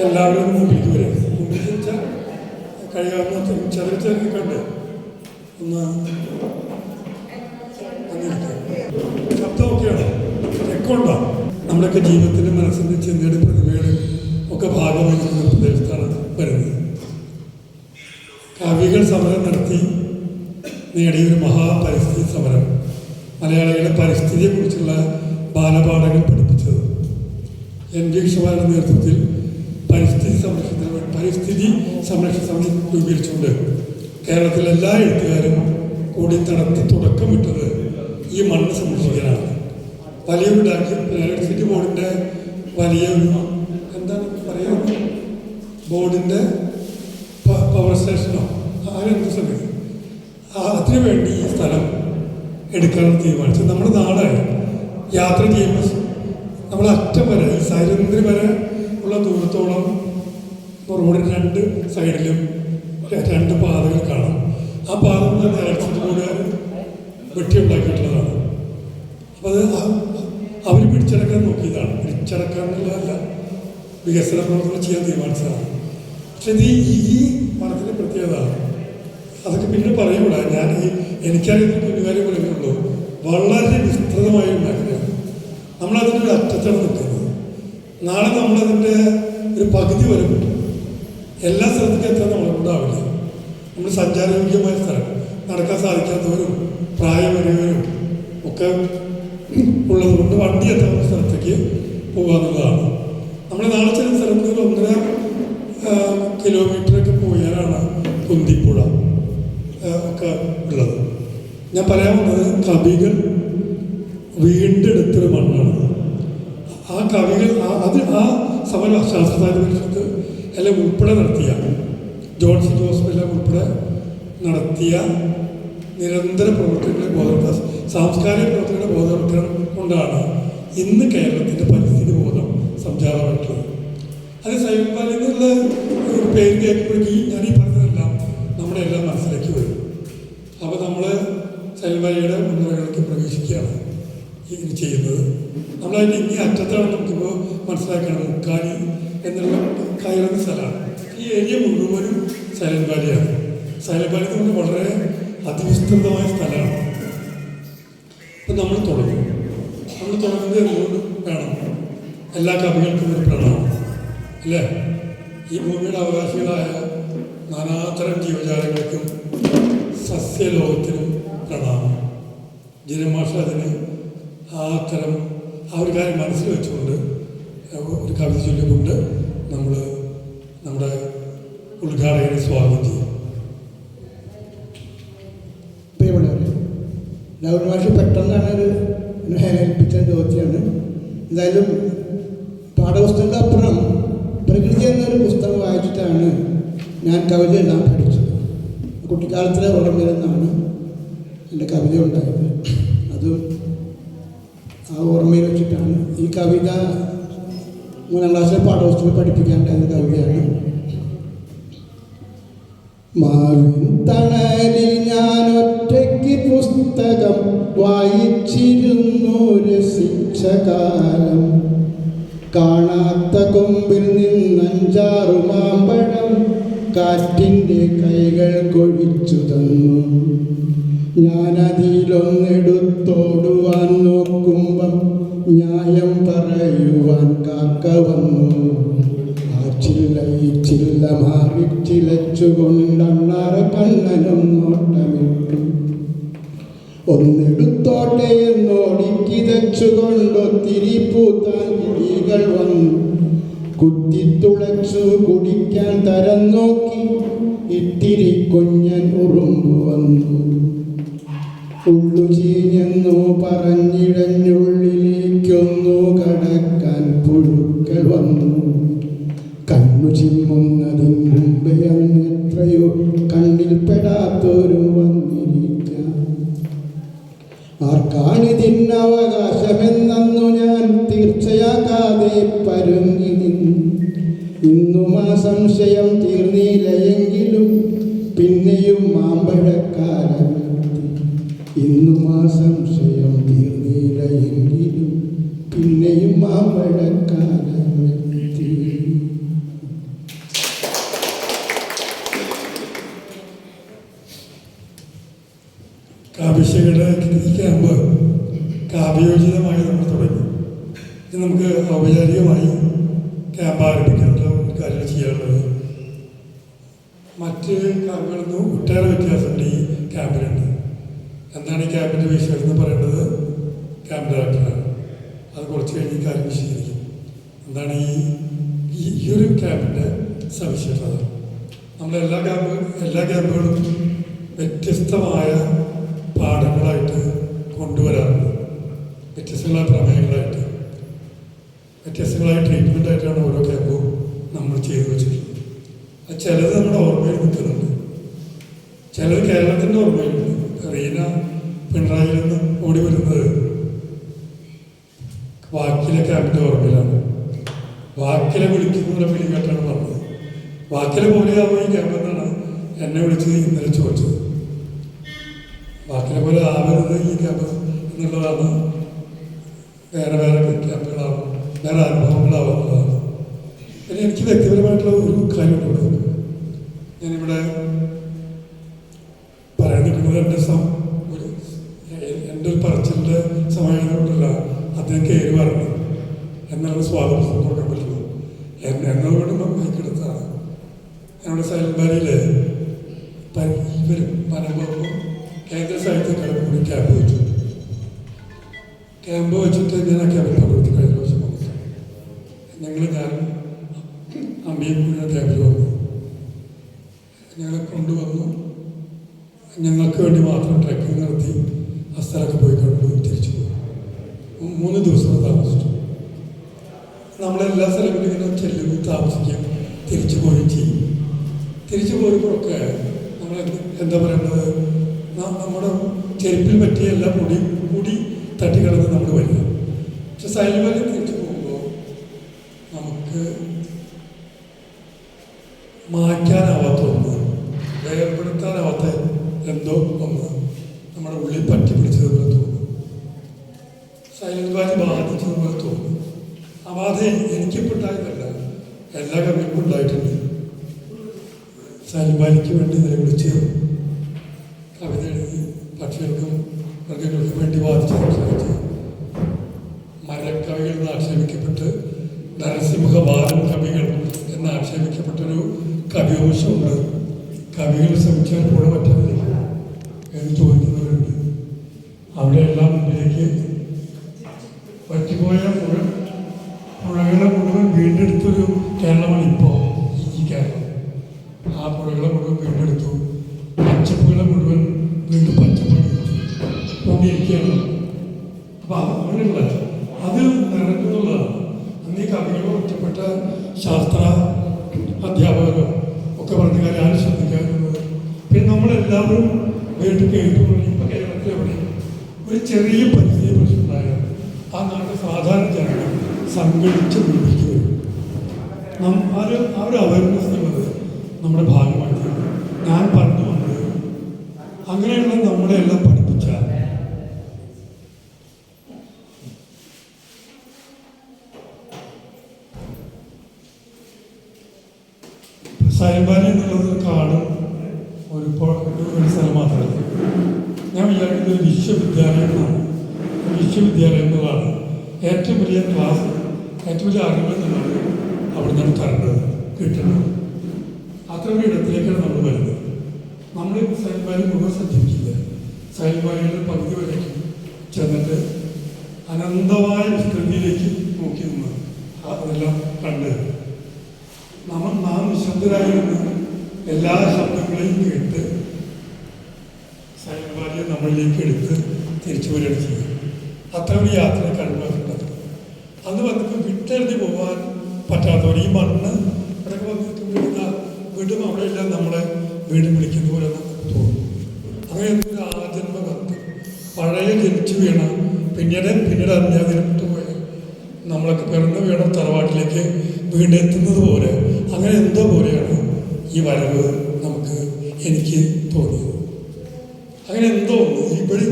എല്ലാവരും മുമ്പിലേക്ക് വരും. മുമ്പിലേക്ക് വെച്ചാൽ കഴിയാവുന്ന ചെറിയ ചെറിയ കണ്ട് ഒന്ന് ശബ്ദമൊക്കെയാണ്. തെക്കുണ്ടോ നമ്മുടെയൊക്കെ ജീവിതത്തിന്റെ മനസ്സിന്റെ ചിന്തയുടെ പ്രതിമയുടെ ഒക്കെ ഭാഗമായിരിക്കുന്ന പ്രദേശത്താണ് വരുന്നത്. കവികൾ സമരം നടത്തി നേടിയ ഒരു മഹാപരിസ്ഥിതി സമരം. മലയാളികളുടെ പരിസ്ഥിതിയെക്കുറിച്ചുള്ള ബാലപാഠങ്ങൾ പഠിപ്പിച്ചത്. എൻ വി നേതൃത്വത്തിൽ പരിസ്ഥിതി സംരക്ഷണത്തിന് പരിസ്ഥിതി സംരക്ഷണ സമിതി രൂപീകരിച്ചുകൊണ്ട് കേരളത്തിലെ എല്ലാ എഴുത്തുകാരും കൂടി നടത്തി തുടക്കമിട്ടത് ഈ മണ്ണ് സംരക്ഷിക്കാനാണ്. വലിയ ഡാക്കി ഇലക്ട്രിസിറ്റി ബോർഡിന്റെ വലിയ എന്താണ് പറയുക ബോർഡിന്റെ പവർ സ്റ്റേഷനോ ആരെന്ത് സമയത്ത് അതിനു വേണ്ടി ഈ സ്ഥലം എടുക്കാൻ തീരുമാനിച്ചു. നമ്മുടെ നാട് യാത്ര ചെയ്യുമ്പോൾ നമ്മൾ അറ്റം വരെ ഈ വരെ ഉള്ള ദൂരത്തോളം റോഡിന് രണ്ട് സൈഡിലും രണ്ട് പാതകൾ കാണാം. ആ പാതകളുടെ നേരത്തിലൂടെ വെട്ടിയുണ്ടാക്കിയിട്ടുള്ളതാണ്. അപ്പോൾ അത് അവർ പിടിച്ചടക്കാൻ നോക്കിയതാണ്. പിടിച്ചടക്കാൻ എന്നുള്ളതല്ല വികസന പ്രവർത്തനം ചെയ്യാൻ തീരുമാനിച്ചതാണ്. പക്ഷെ ഇത് ഈ മഠത്തിന്റെ പ്രത്യേകത അതൊക്കെ പിന്നെ പറയൂടാ. ഞാൻ ഈ എനിക്കറിയുന്ന കുഞ്ഞുകാര്യം പറയുന്നുള്ളൂ. വളരെ വിസ്തൃതമായ ഒരു മേഖലയാണ്. നമ്മളതിന്റെ ഒരു അറ്റത്താണ് നിൽക്കുന്നത്. നാളെ നമ്മളതിന്റെ ഒരു പകുതി വരും എല്ലാ സ്ഥലത്തേക്കും എത്താൻ നമ്മളുണ്ടാവില്ല നമ്മൾ സഞ്ചാരയോഗ്യമായ സ്ഥലം. നടക്കാൻ സാധിക്കാത്തവരും പ്രായമേറിയവരും ഒക്കെ ഉള്ളതുകൊണ്ട് വണ്ടി എത്താവുന്ന സ്ഥലത്തേക്ക് പോകാന്നുള്ളതാണ്. നമ്മൾ നാളെ ചില ഒരു ഒന്നര കിലോമീറ്ററൊക്കെ പോയാലാണ് കുന്തിപ്പുഴ ഒക്കെ ഉള്ളത്. ഞാൻ പറയാൻ വന്നത് കവികൾ ആ- സമര ശാസ്ത്ര പരിഷത്ത് എല്ലാം ഉൾപ്പെടെ നടത്തിയ ജോൺസൺ എല്ലാം ഉൾപ്പെടെ നടത്തിയ നിരന്തര പ്രവർത്തനങ്ങളെ ബോധവൽക്ക സാംസ്കാരിക പ്രവർത്തനങ്ങളുടെ ബോധവൽക്കരണം കൊണ്ടാണ് ഇന്ന് കേരളത്തിന്റെ പരിസ്ഥിതി ബോധം സംജാതമായിട്ടുള്ളത് അത് സൈബാലിൽ നിന്നുള്ള ഒരു പേര് കേൾക്കുമ്പോഴേക്ക് ഞാൻ ഈ പറഞ്ഞതെല്ലാം നമ്മുടെ എല്ലാം മനസ്സിലേക്ക് വരും. അപ്പോൾ നമ്മൾ സൈബാലിയുടെ മുൻനിരകളിലേക്ക് പ്രവേശിക്കുകയാണ്. ഇത് ചെയ്യുന്നത്. നമ്മളതിന്റെ ഇനി അറ്റത്താണ് നമുക്കിപ്പോൾ മനസ്സിലാക്കണം മുക്കാലി എന്നുള്ള കയറുന്ന സ്ഥലമാണ്. ഈ ഏരിയ മുഴുവനും സൈലന്റ് വാലിയാണ്. സൈലന്റ് വാലി എന്ന് പറഞ്ഞാൽ വളരെ അതിവിസ്തൃതമായ സ്ഥലമാണ്. അപ്പം നമ്മൾ തുടങ്ങും. നമ്മൾ തുടങ്ങുന്നത് എന്തുകൊണ്ട് വേണം? എല്ലാ കവികൾക്കും ഒരു പ്രണമാണ് അല്ലേ? ഈ ഭൂമിയുടെ അവകാശികളായ നാനാതരം ജീവജാലങ്ങൾക്കും സസ്യലോകത്തിനും പ്രണാമം. ജിനമാഷ അതിന് ആ അത്തരം ആ ഒരു കാര്യം മനസ്സിൽ വെച്ചുകൊണ്ട് ഒരു കവിത ചൊല്ലിക്കൊണ്ട് നമ്മൾ നമ്മുടെ ഉദ്ഘാടകനെ സ്വാഗതം ചെയ്യും. പ്രിയമുള്ളവരെ ലവൻ മാഷ് പെട്ടെന്നാണ് ഒരു ഏൽപ്പിച്ച ചോദ്യമാണ്. എന്തായാലും പാഠപുസ്തകത്തിന്റെ അപ്പുറം പ്രകൃതി എന്നൊരു പുസ്തകം വായിച്ചിട്ടാണ് ഞാൻ കവിത എഴുതാൻ പഠിച്ചത്. കുട്ടിക്കാലത്തിലെ നിന്നാണ് എന്റെ കവിത ഉണ്ടായത്. ഓർമ്മയിൽ വെച്ചിട്ടാണ്. ഈ കവിത മൂന്നാം ക്ലാസ്സിലെ പാഠപുസ്തകം പഠിപ്പിക്കാണ്ടായ കവിതയാണ്. മാവിൻ തണലിൽ ഞാൻ ഒറ്റയ്ക്ക് പുസ്തകം വായിച്ചിരുന്നു രസിച്ച കാലം കാണാത്ത കൊമ്പിൽ നിന്നഞ്ചാറു മാമ്പഴം കാറ്റിന്റെ കൈകൾ കൊഴിച്ചു തന്നു. ഞാനതിലൊന്നെടുത്തോടുവാൻ ഈ ചില്ല മാറി ചിലച്ചുകൊണ്ടണ്ണാറ കണ്ണനും നോട്ടമിട്ടു. ഒന്നെടുത്തോട്ടെ എന്നോടിക്കിതച്ചുകൊണ്ടൊത്തിരി പൂത്താൻ കിളികൾ വന്നു. കുത്തിത്തുളച്ചു കുടിക്കാൻ തരം നോക്കി ഇത്തിരി കുഞ്ഞൻ ഉറുമ്പു വന്നു. ഉള്ളു ചീഞ്ഞെന്നു പറഞ്ഞിഴഞ്ഞുള്ളിലേക്കൊന്നു വന്നിരിക്കാം ആർക്കാണിതിന്നവകാശമെന്നു ഞാൻ തീർച്ചയാക്കാതെ പരുങ്ങി ഇന്നും ആ സംശയം തീർന്നില്ലയെങ്കിലും പിന്നെയും മാമ്പഴക്കാലം ഇന്നും ആ സംശയം തീർന്നില്ലയെങ്കിലും പിന്നെയും മാമ്പഴക്കാലമെത്തി ഔപചാരികമായി ക്യാമ്പ് ആരംഭിക്കാനുള്ള കാര്യങ്ങൾ ചെയ്യാനുള്ളത് മറ്റ് ക്യാമ്പുകളിൽ നിന്ന് ഒട്ടേറെ വ്യത്യാസമുണ്ട് ഈ ക്യാമ്പിലുണ്ട് എന്താണ് ഈ ക്യാമ്പിന്റെ വിശേഷം എന്ന് പറയുന്നത്? ക്യാമ്പ് ഡയറക്ടറാണ് അത് കുറച്ച് കഴിഞ്ഞ് ഈ കാര്യം വിശദീകരിക്കും. എന്താണ് ഈ ഈ- ഒരു ക്യാമ്പിന്റെ സവിശേഷത? നമ്മളെല്ലാ ക്യാമ്പ് എല്ലാ ക്യാമ്പുകളും വ്യത്യസ്തമായ പാഠങ്ങളായിട്ട് കൊണ്ടുവരാറുണ്ട്. വ്യത്യസ്തങ്ങളായ പ്രമേയങ്ങളായിട്ട് വ്യത്യസ്തങ്ങളായ ട്രീറ്റ്മെന്റ് ആയിട്ടാണ് ഓരോ ക്യാമ്പും നമ്മൾ ചെയ്തു വെച്ചിട്ടുള്ളത് അത് ചിലത് നമ്മുടെ ഓർമ്മയിൽ നിൽക്കുന്നുണ്ട്. ചിലത് കേരളത്തിന്റെ ഓർമ്മയിലുണ്ട് റീന പിണറായിൽ നിന്ന് ഓടി വരുന്നത് വാക്കിലെ ക്യാമ്പിന്റെ ഓർമ്മയിലാണ്. വാക്കിലെ വിളിക്കുന്നവരെ വിളി പറഞ്ഞത്. വാക്കിലെ പോലെയാവും ഈ ക്യാമ്പ് എന്നാണ് എന്നെ വിളിച്ച് ഇന്നലെ ചോദിച്ചത്. വാക്കിലെ പോലെ ആവരുത് ഈ ക്യാമ്പ് എന്നുള്ളതാണ് വേറെ വേറെ ക്യാമ്പുകളാവും വേറെ അനുഭവങ്ങളാവും എന്നുള്ളതാണ് പിന്നെ എനിക്ക് വ്യക്തിപരമായിട്ടുള്ള ഒരു കാര്യമുണ്ട് ഇവിടെ ഞാനിവിടെ പറയാൻ നിൽക്കുന്നത് എന്റെ സം എന്റെ ഒരു പറച്ചിലിന്റെ കൊണ്ടല്ല അദ്ദേഹം കയറി പറഞ്ഞു. എന്നാണ് സ്വാതന്ത്ര്യം കൊടുക്കാൻ പറ്റുന്നത്. എന്നെ എന്നതുകൊണ്ട് മൈക്കെടുത്താണ് ഞങ്ങളുടെ സൈലബാരിയിലെ ഇവരും മനോഭാവം കേന്ദ്ര സാഹിത്യ അക്കാദമി കൂടി ക്യാമ്പ് വെച്ചു. ക്യാമ്പ് വെച്ചിട്ട് ഞാൻ ആ ക്യാമ്പിൽ പങ്കെടുത്തു കഴിഞ്ഞ. കൂടെ ക്യാമ്പിൽ വന്നു ഞങ്ങളെ കൊണ്ടുവന്നു. ഞങ്ങൾക്ക് വേണ്ടി മാത്രം ട്രക്കിംഗ് നടത്തി ആ സ്ഥലമൊക്കെ പോയി കണ്ടു തിരിച്ചു പോയി. മൂന്ന് ദിവസം താമസിച്ചു. നമ്മളെല്ലാ സ്ഥലങ്ങളിലും ഇങ്ങനെ ചെല്ലുകയും താമസിക്കുകയും തിരിച്ചു പോയി ചെയ്യും. തിരിച്ചു പോയപ്പോഴൊക്കെ നമ്മൾ എന്താ പറയേണ്ടത്? നമ്മുടെ ചെരുപ്പിൽ പറ്റിയ എല്ലാ പൊടി കൂടി തട്ടിക്കിടന്ന് നമ്മൾ വരിക. പക്ഷെ സൈലബാലിൽ തിരിച്ചു പോകുമ്പോൾ നമുക്ക് മാറ്റാനാവാത്ത ഒന്ന് രേഖപ്പെടുത്താനാവാത്ത എന്തോ ഒന്ന് നമ്മുടെ ഉള്ളിൽ പറ്റി പിടിച്ചതുപോലെ തോന്നും സൈലന്റ് വാലി ബാധിച്ചതുപോലെ തോന്നും ആ ബാധ എനിക്കിപ്പോൾ ഉണ്ടായതല്ല എല്ലാ കമ്മിക്കും ഉണ്ടായിട്ടുണ്ട്. സൈലന്റ് വാലിക്ക് വേണ്ടി നിലവിളിച്ച് കവികൾ ശ്രമിച്ചാൽ കൂടെ പറ്റുന്നില്ല എന്ന് ചോദിക്കുന്നവരുണ്ട്. അവിടെയെല്ലാം മുന്നിലേക്ക് പറ്റിപ്പോയ പുഴ പുഴകളെ മുഴുവൻ വീണ്ടെടുത്തൊരു കേരളമാണ് ഇപ്പോൾ ഈ കേരളം. ആ പുഴകളെ മുഴുവൻ വീണ്ടെടുത്തു. പച്ചപ്പുകളെ മുഴുവൻ വീണ്ടും പച്ചപ്പാടി കൊണ്ടിരിക്കുകയാണ് അപ്പൊ അങ്ങനെയുള്ള അത് നടക്കുന്നുള്ളതാണ് അന്ന് ഈ ഒറ്റപ്പെട്ട ശാസ്ത്ര അധ്യാപകരോ ഒക്കെ പറഞ്ഞ കാര്യം ആരും ശ്രദ്ധിക്കാറുള്ളത് പിന്നെ നമ്മളെല്ലാവരും വീട്ടിൽ കേട്ടുകൊണ്ട് ഇപ്പൊ കേരളത്തിൽ എവിടെ ഒരു ചെറിയ പരിസ്ഥിതി പ്രശ്നമുണ്ടായാൽ ആ നാട്ടിൽ സാധാരണ ജനങ്ങൾ സംഘടിച്ച് മുന്നിലേക്ക് വരും ആ ഒരു അവയർനെസ് എന്നുള്ളത് നമ്മുടെ ഭാഗമാണ് ഞാൻ പറഞ്ഞു വന്നത്. അങ്ങനെയുള്ള നമ്മളെ എല്ലാം പഠിപ്പിച്ച സൈബാലി എന്നുള്ളത് ഒരു കാടും ഒരു പൊ- ഒരു സ്ഥലം മാത്രമല്ല ഞാൻ വിചാരിക്കുന്നത് ഒരു വിശ്വവിദ്യാലയമാണ്. വിശ്വവിദ്യാലയം എന്നുള്ളതാണ് ഏറ്റവും വലിയ ക്ലാസ് ഏറ്റവും വലിയ അറിവ് എന്നുള്ളത് അവിടെ നിന്ന് തരേണ്ടത് കിട്ടുന്നത് അത്രയും ഇടത്തിലേക്കാണ് നമ്മൾ വരുന്നത്. നമ്മൾ സൈൻബാലി മുഴുവൻ സഞ്ചരിക്കില്ല സൈൻബാലിയുടെ പകുതി വരയ്ക്ക് ചെന്നിട്ട് അനന്തമായ വിസ്തൃതിയിലേക്ക് നോക്കി നിന്ന്. അതെല്ലാം കണ്ട്. നമ്മൾ നാം നിശബ്ദരായിരുന്നു എല്ലാ ശബ്ദങ്ങളെയും കേട്ട് സൈൻബാലിയെ നമ്മളിലേക്ക് എടുത്ത് തിരിച്ചു ചെയ്യുക അത്ര ഒരു യാത്ര കഴിവാക്കുന്നത് അന്ന് വന്നിട്ട് വിട്ടെഴുതി പോകാൻ പറ്റാത്തവർ ഈ മണ്ണ് ഇവിടെയൊക്കെ വന്നിട്ട് വീടുന്ന വീടും അവിടെയെല്ലാം നമ്മളെ വീട് വിളിക്കുന്ന പോലെ നമുക്ക് തോന്നും. അങ്ങനെ ഒരു ആജന്മ ബന്ധം പഴയ ജനിച്ചു വീണ പിന്നീട് പിന്നീട് അന്യാതിരപ്പെട്ടു പോയ നമ്മളൊക്കെ പിറന്നു വീണ തറവാട്ടിലേക്ക് വീണ്ടെത്തുന്നത് പോലെ അങ്ങനെ എന്തോ പോലെയാണ് ഈ വരവ് നമുക്ക് എനിക്ക് തോന്നിയത്. അങ്ങനെ എന്തോ ഇപ്പോഴും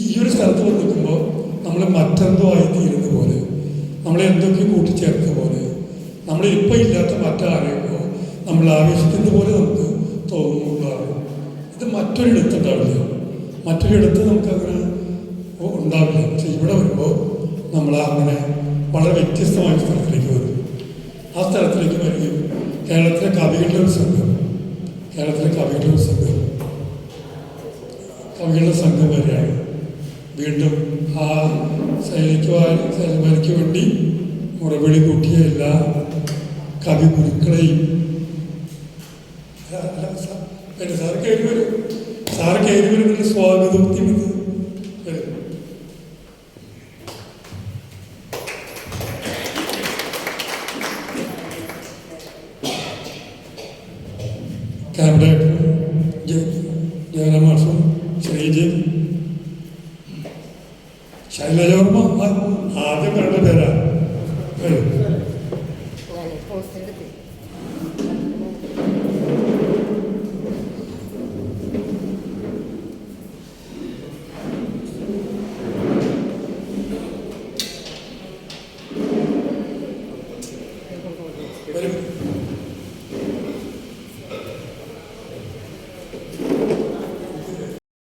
ഈ ഒരു സ്ഥലത്ത് വന്ന് നിൽക്കുമ്പോൾ നമ്മൾ മറ്റെന്തോ ആയി തീരുന്ന പോലെ. നമ്മളെ എന്തൊക്കെ കൂട്ടിച്ചേർത്ത പോലെ. നമ്മൾ ഇപ്പം ഇല്ലാത്ത മറ്റാരെയോ നമ്മൾ ആവേശിക്കുന്ന പോലെ നമുക്ക് തോന്നുന്നതാണ് ഇത് മറ്റൊരിടത്ത് ഉണ്ടാവില്ല മറ്റൊരിടത്ത് നമുക്കങ്ങനെ ഉണ്ടാവില്ല. പക്ഷെ ഇവിടെ വരുമ്പോൾ നമ്മൾ അങ്ങനെ വളരെ വ്യത്യസ്തമായ സ്ഥലത്തിലേക്ക് വരും. ആ സ്ഥലത്തിലേക്ക് വരികയും കേരളത്തിലെ കവികളുടെ ഒരു സംഘം. കേരളത്തിലെ കവികളുടെ ഒരു സംഘം. കവികളുടെ സംഘം വരെയാണ്. വീണ്ടും ആ ശൈലിക്ക് സൈനികർക്ക് വേണ്ടി മുറവിളി കൂട്ടിയ എല്ലാ കവി ഗുരുക്കളെയും. സാർ കയറി വരും. സാർ കയറി വരുന്നതിന് സ്വാഗതം ശൈലജവർമ്മ ആ, ആദ്യം പറഞ്ഞ പേരാ